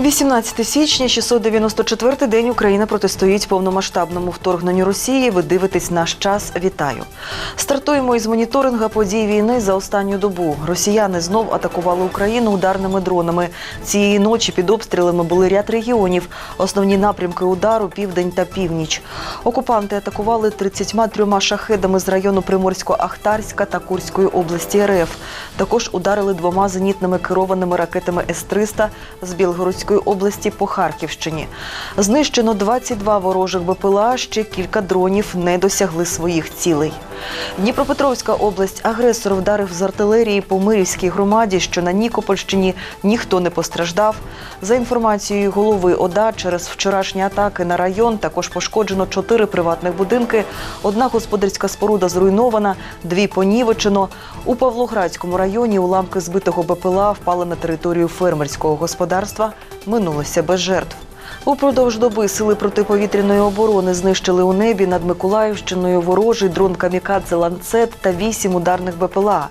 18 січня, 694-й день Україна протистоїть повномасштабному вторгненню Росії. Ви дивитесь наш час. Вітаю. Стартуємо із моніторинга подій війни за останню добу. Росіяни знов атакували Україну ударними дронами. Цієї ночі під обстрілами були ряд регіонів. Основні напрямки удару південь та північ. Окупанти атакували 33 шахедами з району Приморсько-Ахтарська та Курської області РФ. Також ударили двома зенітними керованими ракетами С-300 з Білгородської області по Харківщині. Знищено 22 ворожих БПЛА, ще кілька дронів не досягли своїх цілей. Дніпропетровська область агресор вдарив з артилерії по Мирівській громаді, що на Нікопольщині ніхто не постраждав. За інформацією голови ОДА, через вчорашні атаки на район також пошкоджено чотири приватних будинки. Одна господарська споруда зруйнована, дві понівечено. У Павлоградському районі уламки збитого БПЛА впали на територію фермерського господарства. Минулося без жертв. Упродовж доби сили протиповітряної оборони знищили у небі над Миколаївщиною ворожий дрон камікадзе ланцет та вісім ударних БПЛА.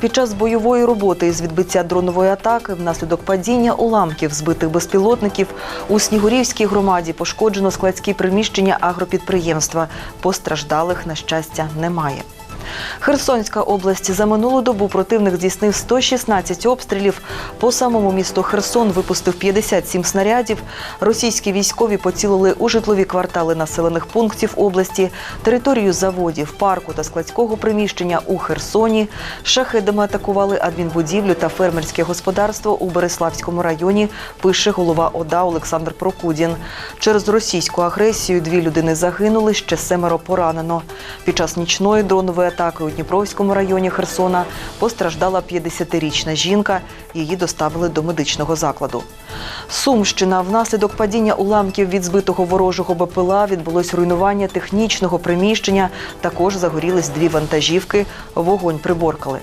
Під час бойової роботи із відбиття дронової атаки внаслідок падіння уламків збитих безпілотників у Снігурівській громаді пошкоджено складські приміщення агропідприємства. Постраждалих, на щастя, немає. Херсонська область за минулу добу противник здійснив 116 обстрілів. По самому місту Херсон випустив 57 снарядів. Російські військові поцілили у житлові квартали населених пунктів області, територію заводів, парку та складського приміщення у Херсоні. Шахедами атакували адмінбудівлю та фермерське господарство у Береславському районі. Пише голова ОДА Олександр Прокудін. Через російську агресію дві людини загинули, ще семеро поранено. Під час нічної дронової атаки у Дніпровському районі Херсона постраждала 50-річна жінка. Її доставили до медичного закладу. Сумщина внаслідок падіння уламків від збитого ворожого БПЛА відбулось руйнування технічного приміщення. Також загорілись дві вантажівки. Вогонь приборкали.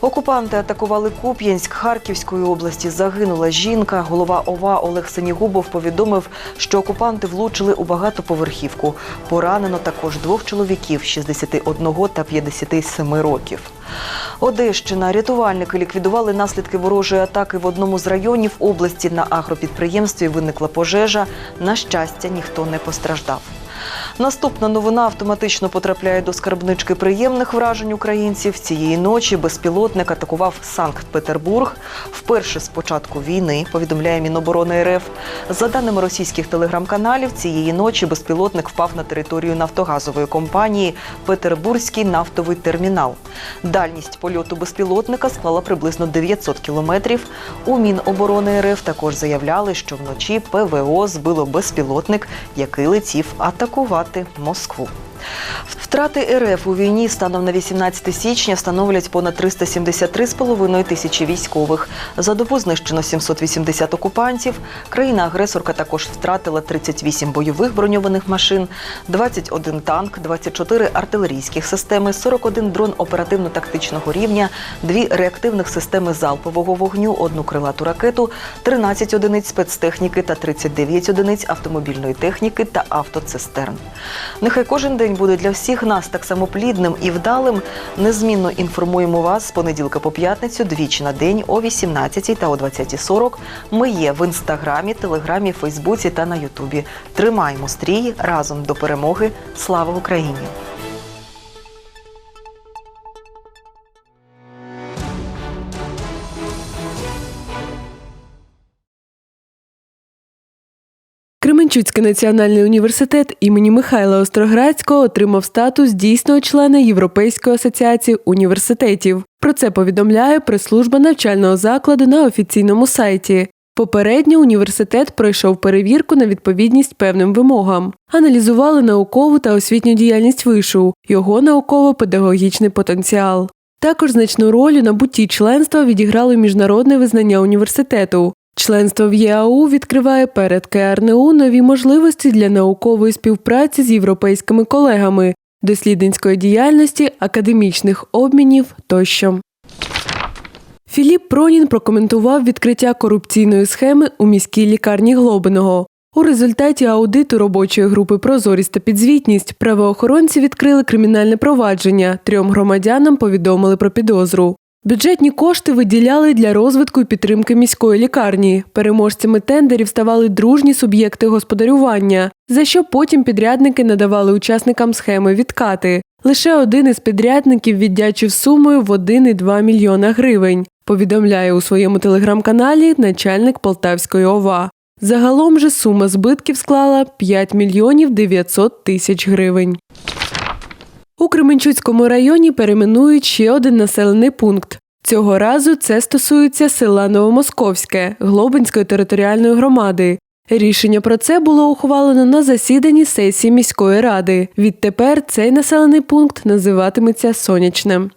Окупанти атакували Куп'янськ Харківської області. Загинула жінка. Голова ОВА Олег Сенігубов повідомив, що окупанти влучили у багатоповерхівку. Поранено також двох чоловіків 61 та 57 років. Одещина рятувальники ліквідували наслідки ворожої атаки в одному з районів області. На агропідприємстві виникла пожежа. На щастя, ніхто не постраждав. Наступна новина автоматично потрапляє до скарбнички приємних вражень українців. Цієї ночі безпілотник атакував Санкт-Петербург. Вперше з початку війни повідомляє Міноборони РФ. За даними російських телеграм-каналів, цієї ночі безпілотник впав на територію нафтогазової компанії Петербурзький нафтовий термінал. Дальність польоту безпілотника склала приблизно 900 кілометрів. У Міноборони РФ також заявляли, що вночі ПВО збило безпілотник, який летів атакувати Москву. Втрати РФ у війні станом на 18 січня становлять понад 373,5 тисячі військових. За добу знищено 780 окупантів. Країна-агресорка також втратила 38 бойових броньованих машин, 21 танк, 24 артилерійських системи, 41 дрон оперативно-тактичного рівня, дві реактивних системи залпового вогню, одну крилату ракету, 13 одиниць спецтехніки та 39 одиниць автомобільної техніки та автоцистерн. Нехай кожен день буде для всіх нас так само плідним і вдалим. Незмінно інформуємо вас з понеділка по п'ятницю, двічі на день о 18 та о 20.40. Ми є в інстаграмі, телеграмі, Фейсбуці та на Ютубі. Тримаємо стрій разом до перемоги. Слава Україні! Кременчуцький національний університет імені Михайла Остроградського отримав статус дійсного члена Європейської асоціації університетів. Про це повідомляє прес-служба навчального закладу на офіційному сайті. Попередньо університет пройшов перевірку на відповідність певним вимогам, аналізували наукову та освітню діяльність вишу, його науково-педагогічний потенціал. Також значну роль у набутті членства відіграло міжнародне визнання університету. Членство в ЄАУ відкриває перед КРНУ нові можливості для наукової співпраці з європейськими колегами, дослідницької діяльності, академічних обмінів тощо. Філіп Пронін прокоментував відкриття корупційної схеми у міській лікарні Глобиного. У результаті аудиту робочої групи Прозорість та підзвітність правоохоронці відкрили кримінальне провадження. Трьом громадянам повідомили про підозру. Бюджетні кошти виділяли для розвитку і підтримки міської лікарні. Переможцями тендерів ставали дружні суб'єкти господарювання, за що потім підрядники надавали учасникам схеми відкати. Лише один із підрядників віддячив сумою в 1,2 мільйона гривень. Повідомляє у своєму телеграм-каналі начальник Полтавської ОВА. Загалом же сума збитків склала 5 мільйонів 900 тисяч гривень. У Кременчуцькому районі перейменують ще один населений пункт. Цього разу це стосується села Новомосковське Глобинської територіальної громади. Рішення про це було ухвалено на засіданні сесії міської ради. Відтепер цей населений пункт називатиметься Сонячним.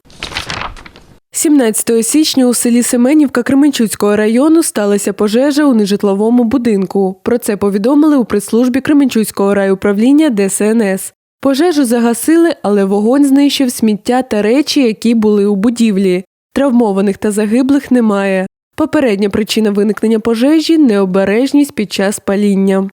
17 січня у селі Семенівка Кременчуцького району сталася пожежа у нежитловому будинку. Про це повідомили у прес-службі Кременчуцького райуправління ДСНС. Пожежу загасили, але вогонь знищив сміття та речі, які були у будівлі. Травмованих та загиблих немає. Попередня причина виникнення пожежі необережність під час паління.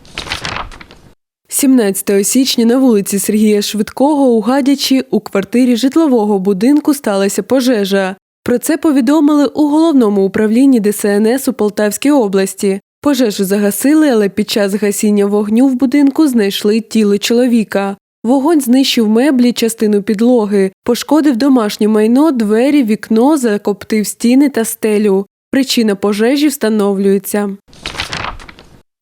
17 січня на вулиці Сергія Швидкого у Гадячі у квартирі житлового будинку сталася пожежа. Про це повідомили у головному управлінні ДСНС у Полтавській області. Пожежу загасили, але під час гасіння вогню в будинку знайшли тіло чоловіка. Вогонь знищив меблі, частину підлоги, пошкодив домашнє майно, двері, вікно, закоптив стіни та стелю. Причина пожежі встановлюється.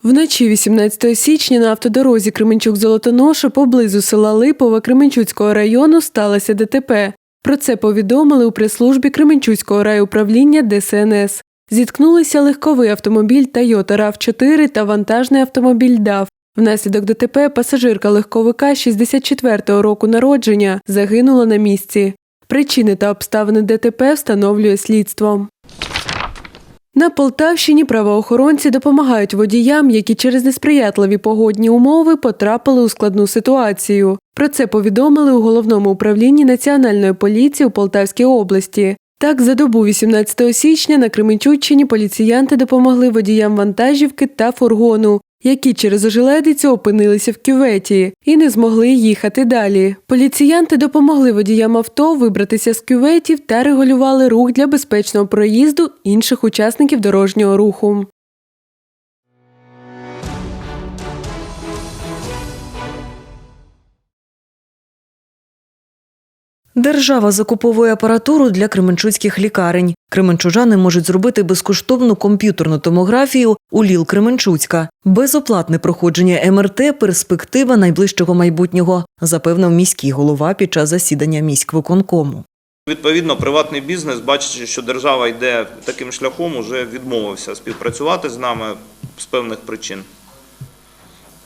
Вночі 18 січня на автодорозі Кременчук-Золотоноша поблизу села Липове Кременчуцького району сталося ДТП. Про це повідомили у прес-службі Кременчуцького райуправління ДСНС. Зіткнулися легковий автомобіль Toyota RAV4 та вантажний автомобіль DAF. Внаслідок ДТП пасажирка легковика 64-го року народження загинула на місці. Причини та обставини ДТП встановлює слідство. На Полтавщині правоохоронці допомагають водіям, які через несприятливі погодні умови потрапили у складну ситуацію. Про це повідомили у головному управлінні Національної поліції у Полтавській області. Так, за добу 18 січня на Кременчуччині поліціянти допомогли водіям вантажівки та фургону, які через ожеледицю опинилися в кюветі і не змогли їхати далі. Поліціянти допомогли водіям авто вибратися з кюветів та регулювали рух для безпечного проїзду інших учасників дорожнього руху. Держава закуповує апаратуру для кременчуцьких лікарень. Кременчужани можуть зробити безкоштовну комп'ютерну томографію у ЛІЛ Кременчуцька. Безоплатне проходження МРТ – перспектива найближчого майбутнього, запевнив міський голова під час засідання міськвиконкому. Відповідно, приватний бізнес, бачачи, що держава йде таким шляхом, уже відмовився співпрацювати з нами з певних причин.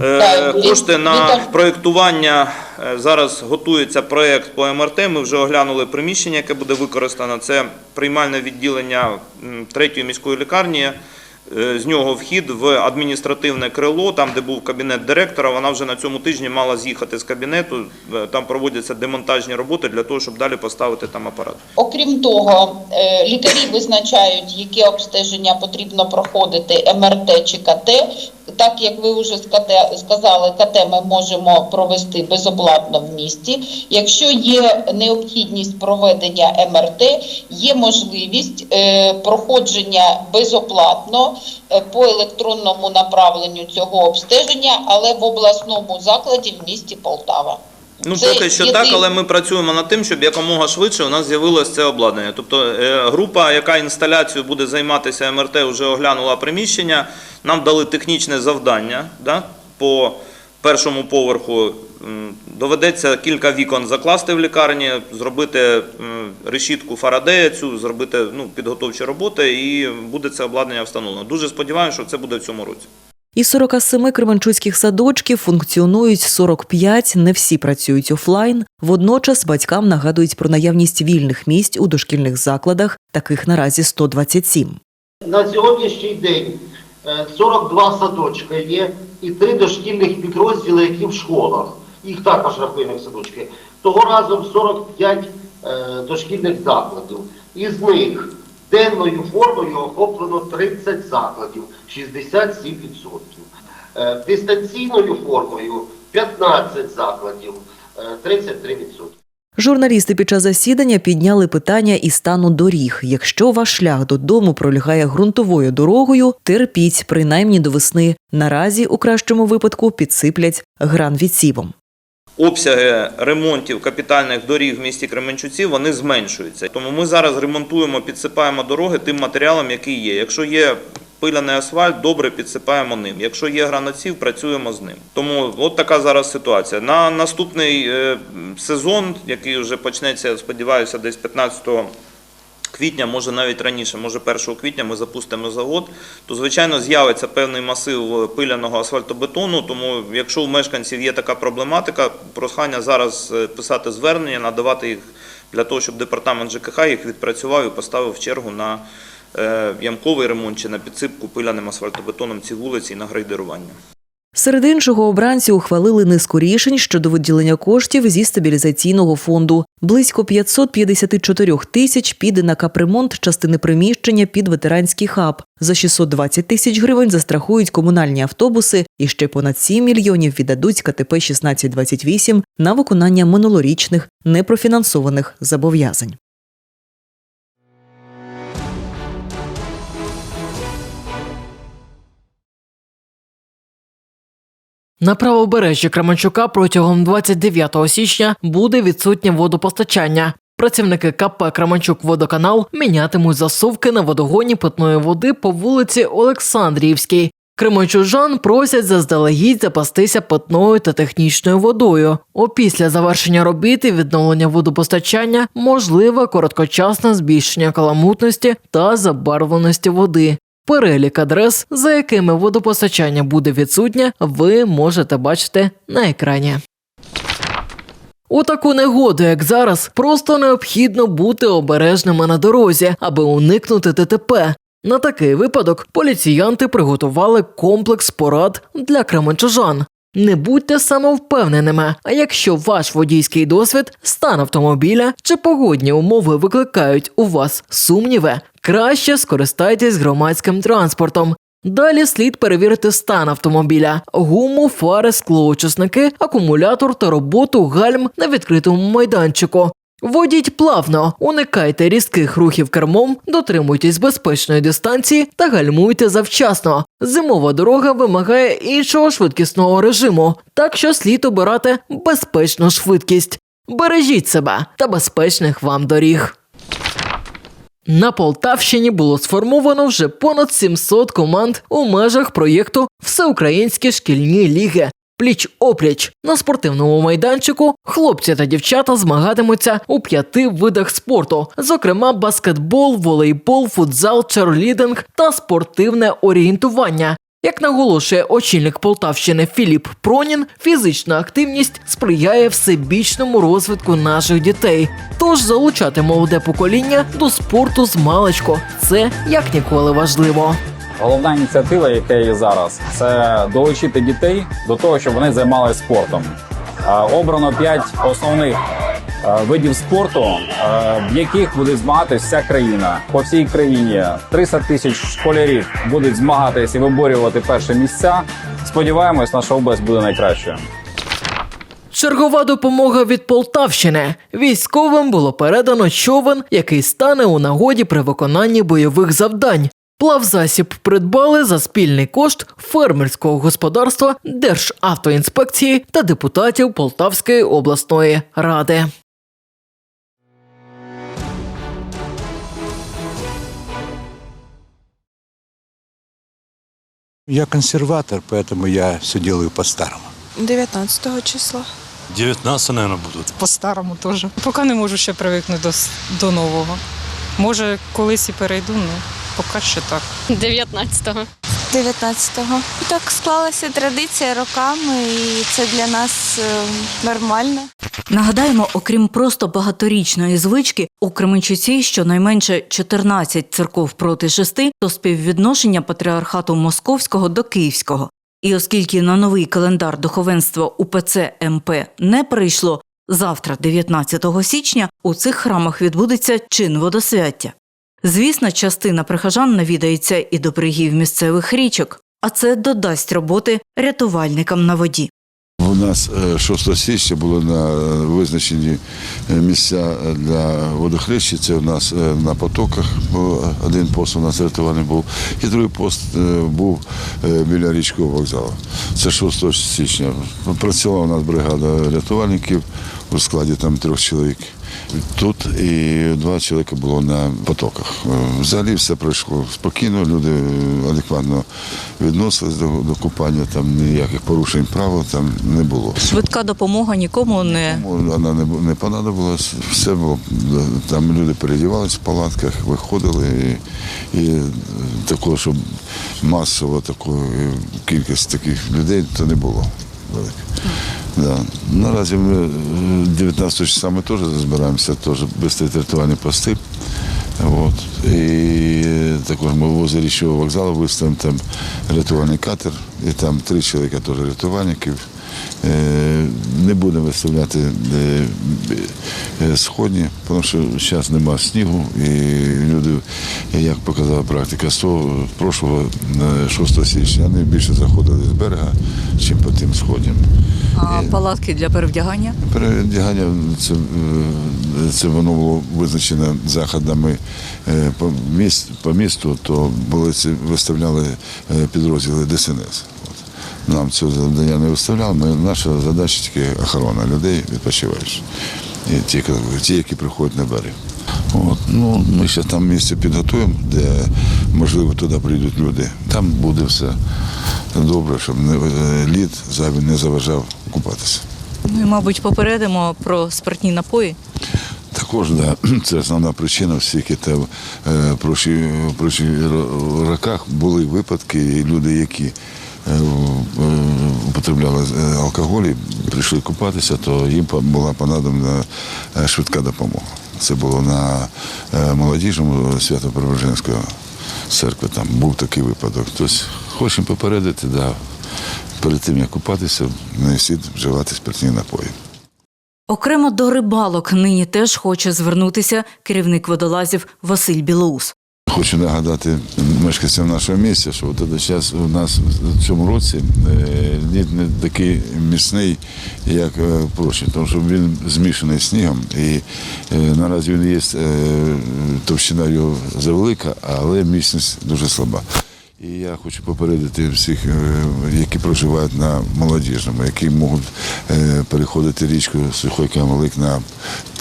Е, Кошти на проєктування е, зараз готується проєкт по МРТ. Ми вже оглянули приміщення, яке буде використано. Це приймальне відділення третьої міської лікарні. Е, З нього вхід в адміністративне крило, там де був кабінет директора. Вона вже на цьому тижні мала з'їхати з кабінету. Там проводяться демонтажні роботи для того, щоб далі поставити там апарат. Окрім того, лікарі визначають, яке обстеження потрібно проходити МРТ чи КТ. Так як ви вже сказали, КТ ми можемо провести безоплатно в місті. Якщо є необхідність проведення МРТ, є можливість е, проходження безоплатно е, по електронному направленню цього обстеження, але в обласному закладі в місті Полтава. Ну, Це поки що єдине. так, але ми працюємо над тим, щоб якомога швидше у нас з'явилось це обладнання. Тобто е, група, яка інсталяцією буде займатися МРТ, вже оглянула приміщення. Нам дали технічне завдання да, по першому поверху. М, Доведеться кілька вікон закласти в лікарні, зробити м, решітку Фарадея, цю зробити ну, підготовчі роботи, і буде це обладнання встановлено. Дуже сподіваюся, що це буде в цьому році. Із 47 кременчуцьких садочків функціонують 45, не всі працюють офлайн. Водночас батькам нагадують про наявність вільних місць у дошкільних закладах, таких наразі 127. На сьогоднішній день е, 42 садочка є і три дошкільних підрозділи, які в школах. Їх також рахуємо як садочки. Того разом 45 е, дошкільних закладів. Із них денною формою охоплено 30 закладів, 67%. Е, Дистанційною формою 15 закладів, е, 33%. Журналісти під час засідання підняли питання і стану доріг. Якщо ваш шлях додому пролягає ґрунтовою дорогою, терпіть принаймні до весни. Наразі, у кращому випадку, підсиплять гранвідсівом. Обсяги ремонтів капітальних доріг в місті Кременчуці вони зменшуються. Тому ми зараз ремонтуємо, підсипаємо дороги тим матеріалом, який є. Якщо є пиляний асфальт, добре підсипаємо ним. Якщо є граноців, працюємо з ним. Тому от така зараз ситуація. На наступний е, сезон, який вже почнеться, сподіваюся, десь 15 квітня, може навіть раніше, може 1 квітня ми запустимо завод, то звичайно з'явиться певний масив пиляного асфальтобетону. Тому, якщо у мешканців є така проблематика, прохання зараз е, писати звернення, надавати їх для того, щоб департамент ЖКХ їх відпрацював і поставив в чергу на е, ямковий ремонт чи на підсипку пиляним асфальтобетоном ці вулиці і на грейдерування. Серед іншого, обранці ухвалили низку рішень щодо виділення коштів зі стабілізаційного фонду. Близько 554 тисяч піде на капремонт частини приміщення під ветеранський хаб. За 620 тисяч гривень застрахують комунальні автобуси і ще понад 7 мільйонів віддадуть КТП 1628 на виконання минулорічних непрофінансованих зобов'язань. На правобережжі Кременчука протягом 29 січня буде відсутнє водопостачання. Працівники КП Кременчук Водоканал мінятимуть засувки на водогоні питної води по вулиці Олександрівській. Кременчужан просять заздалегідь запастися питною та технічною водою. Опісля завершення робіт і відновлення водопостачання можливе короткочасне збільшення каламутності та забарвленості води. Перелік адрес, за якими водопостачання буде відсутнє, ви можете бачити на екрані. У таку негоду, як зараз, просто необхідно бути обережними на дорозі, аби уникнути ДТП. На такий випадок поліціянти приготували комплекс порад для кременчужан. Не будьте самовпевненими, а якщо ваш водійський досвід, стан автомобіля чи погодні умови викликають у вас сумніви, краще скористайтесь громадським транспортом. Далі слід перевірити стан автомобіля, гуму, фари, склоочисники, акумулятор та роботу гальм на відкритому майданчику. Водіть плавно, уникайте різких рухів кермом, дотримуйтесь безпечної дистанції та гальмуйте завчасно. Зимова дорога вимагає іншого швидкісного режиму, так що слід обирати безпечну швидкість. Бережіть себе та безпечних вам доріг. На Полтавщині було сформовано вже понад 700 команд у межах проєкту Всеукраїнські шкільні ліги. Пліч опліч на спортивному майданчику хлопці та дівчата змагатимуться у п'яти видах спорту, зокрема баскетбол, волейбол, футзал, черлідинг та спортивне орієнтування. Як наголошує очільник Полтавщини Філіп Пронін, фізична активність сприяє всебічному розвитку наших дітей. Тож залучати молоде покоління до спорту з маличку це як ніколи важливо. Головна ініціатива, яка є зараз, це долучити дітей до того, щоб вони займалися спортом. Е, Обрано п'ять основних е, видів спорту, е, в яких буде змагатися вся країна. По всій країні 300 тисяч школярів будуть змагатися і виборювати перші місця. Сподіваємось, наша область буде найкращою. Чергова допомога від Полтавщини. Військовим було передано човен, який стане у нагоді при виконанні бойових завдань. Плавзасіб придбали за спільний кошт фермерського господарства Державтоінспекції та депутатів Полтавської обласної ради. Я консерватор, поэтому я все делаю по-старому. 19 числа. 19, наверное, будут. По-старому теж. Поки не можу ще привикнути до, до нового. Може, колись і перейду, ну поки що так. 19-го. 19-го. Так склалася традиція роками, і це для нас е, нормально. Нагадаємо, окрім просто багаторічної звички, у Кременчуці щонайменше 14 церков проти шести, то співвідношення патріархату московського до київського. І оскільки на новий календар духовенство УПЦ МП не прийшло, завтра, 19 січня, у цих храмах відбудеться чин водосвяття. Звісно, частина прихожан навідається і до берегів місцевих річок, а це додасть роботи рятувальникам на воді. У нас е, 6 січня було на е, визначені е, місця для водохрещі. Це у нас е, на потоках один пост у нас рятувальний був, і другий пост е, був е, біля річкового вокзалу. Це 6 січня. Працювала у нас бригада рятувальників у складі там трьох чоловік. Тут і два чоловіка було на потоках. Е, Взагалі все пройшло спокійно, люди е, адекватно відносились до, до купання, там ніяких порушень правил там не було. Швидка допомога нікому не Вона не, не понадобилась, все було. Там люди передівалися в палатках, виходили і, і такого, щоб масово такої кількості таких людей, то не було. Велике. Да. Наразі ми е, 19 числа ми теж збираємося, теж виставити рятувальні пости. От. І також ми в річного вокзалу виставимо там рятувальний катер, і там три чоловіка теж рятувальників. Е, Не будемо виставляти е, е, сходні, тому що зараз немає снігу, і люди, як показала практика, з прошлого е, 6 січня вони більше заходили з берега, ніж по тим сходням. а палатки для перевдягання. Передягання це, е, це воно було визначено заходами е, по, місту, то були виставляли е, підрозділи ДСНС. Нам цього завдання не виставляли. Ми, наша задача тільки охорона людей відпочиваючих. І ті, ті, які приходять на берег. От. Ну, ми ще там місце підготуємо, де можливо туди прийдуть люди. Там буде все добре, щоб не, е, лід зайвий не заважав купатися. Ми, мабуть, попередимо про спиртні напої. Також да, це основна причина всіх те в е, ро- роках були випадки, і люди, які е, е, употребляли е, алкоголь і прийшли купатися, то їм була понадобна е, швидка допомога. Це було на е, молодіжному Свято-Преображенського церкви. Там був такий випадок. Тобто хочемо попередити, да, перед тим як купатися, не слід вживати спиртні напої. Окремо до рибалок нині теж хоче звернутися керівник водолазів Василь Білоус. Хочу нагадати мешканцям нашого місця, що от зараз у нас в цьому році е, лід не такий міцний, як е, прошлий, тому що він змішаний снігом. І е, наразі він є, е, товщина його завелика, але міцність дуже слаба. І я хочу попередити всіх, е, які проживають на молодіжному, які можуть е, переходити річку Сухой Камелик на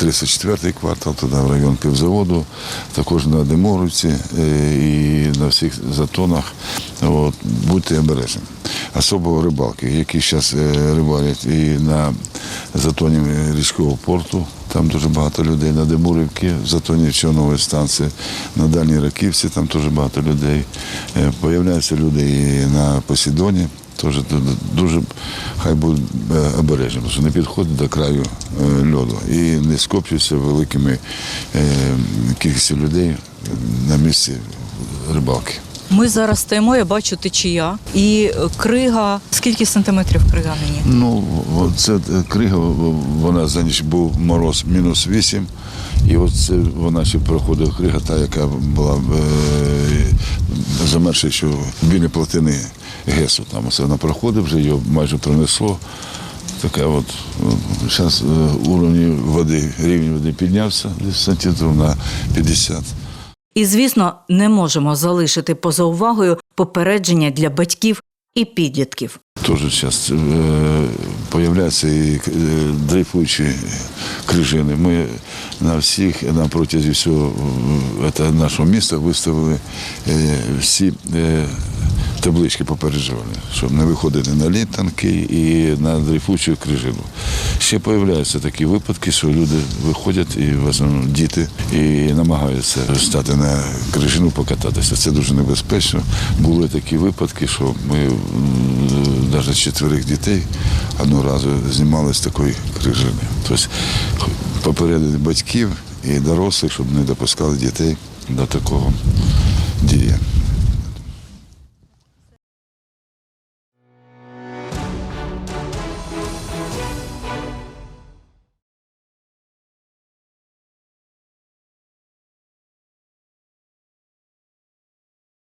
34-й квартал, туди в район півзаводу, також на Деморовці е, і на всіх затонах. От, будьте обережні. Особливо рибалки, які зараз рибалять і на затоні річкового порту. Там дуже багато людей на Демурівці, в затоні Човнової станції, на Дальній Раківці, там теж багато людей. Е, Появляються люди і на Посідоні. Ду- дуже хай будуть е, обережні, тому що не підходять до краю е, льоду і не скоплюються великими е, кількістю людей на місці рибалки. Ми зараз стоїмо, я бачу течія і е, крига. Скільки сантиметрів крига нині? Ну, це крига, вона за ніч був мороз мінус 8. І от це вона ще проходила крига, та, яка була е, замерзши, що біля плотини ГЕСу. Там оце вона проходить, вже її майже пронесло. Така от, зараз уровень води, рівень води піднявся десь сантиметрів на 50. І, звісно, не можемо залишити поза увагою попередження для батьків і підлітків. Теж зараз е, і е, дрейфуючі крижини. Ми на всіх, на протязі всього е, нашого міста виставили е, всі е, таблички попереджувальні, щоб не виходити на лід танки і на дрейфуючу крижину. Ще появляються такі випадки, що люди виходять і в основному діти і намагаються стати на крижину покататися. Це дуже небезпечно. Були такі випадки, що ми навіть чотирьох дітей одного разу знімали з такої крижини. Тобто попередити батьків і дорослих, щоб не допускали дітей до такого дія.